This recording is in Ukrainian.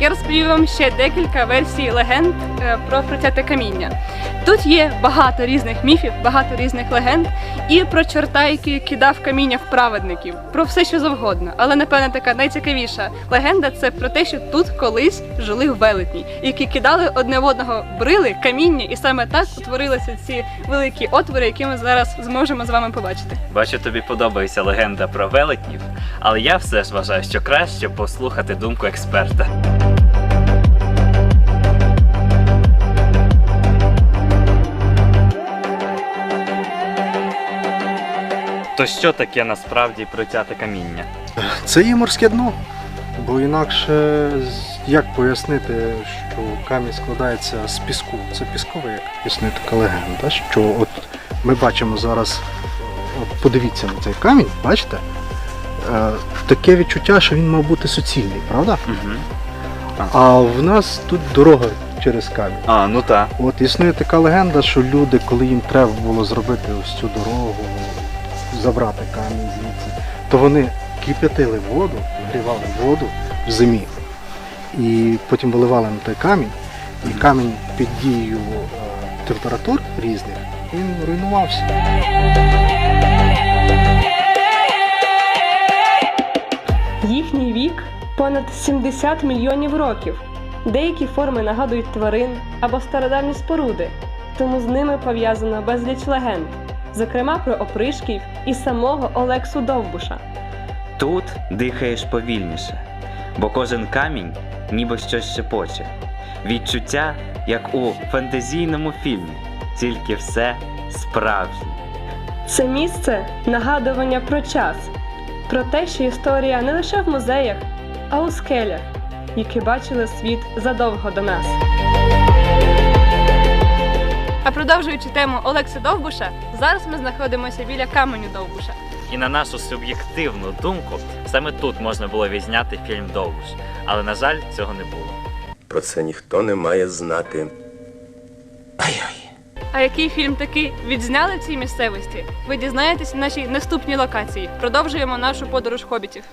я розповім вам ще декілька версій легенд е, про притяте каміння. Тут є багато різних міфів, багато різних легенд, і про чорта, який кидав каміння в праведників, про все, що завгодно. Але напевне така найцікавіша легенда це про те, що тут колись жили велетні, які кидали одне в одного брили, каміння, і саме так утворилися ці великі отвори, які ми зараз зможемо з вами побачити. Бачу, тобі подобається легенда про велетнів, але я все ж вважаю, що краще послухати думку експерта. То що таке насправді протяте каміння? Це є морське дно. Бо інакше як пояснити, що камінь складається з піску? Це пісковий, як існує така легенда, що от ми бачимо зараз, от подивіться на цей камінь, бачите? Е, таке відчуття, що він мав бути суцільний, правда? Угу. А в нас тут дорога через камінь. А, ну так. От існує така легенда, що люди, коли їм треба було зробити ось цю дорогу, забрати камінь звідси, то вони кип'ятили воду, нагрівали воду в зимі і потім виливали на той камінь, і камінь під дією е, температур різних він руйнувався. Їхній вік понад 70 мільйонів років. Деякі форми нагадують тварин або стародавні споруди, тому з ними пов'язано безліч легенд, зокрема про опришків і самого Олексу Довбуша. Тут дихаєш повільніше, бо кожен камінь ніби щось шепоче. Відчуття, як у фантазійному фільмі, тільки все справжнє. Це місце нагадування про час, про те, що історія не лише в музеях, а у скелях, які бачили світ задовго до нас. Продовжуючи тему Олекси Довбуша, зараз ми знаходимося біля каменю Довбуша. І на нашу суб'єктивну думку, саме тут можна було відзняти фільм Довбуш. Але, на жаль, цього не було. Про це ніхто не має знати. Ай-ай. А який фільм таки відзняли в цій місцевості? Ви дізнаєтесь в нашій наступній локації. Продовжуємо нашу подорож хобітів.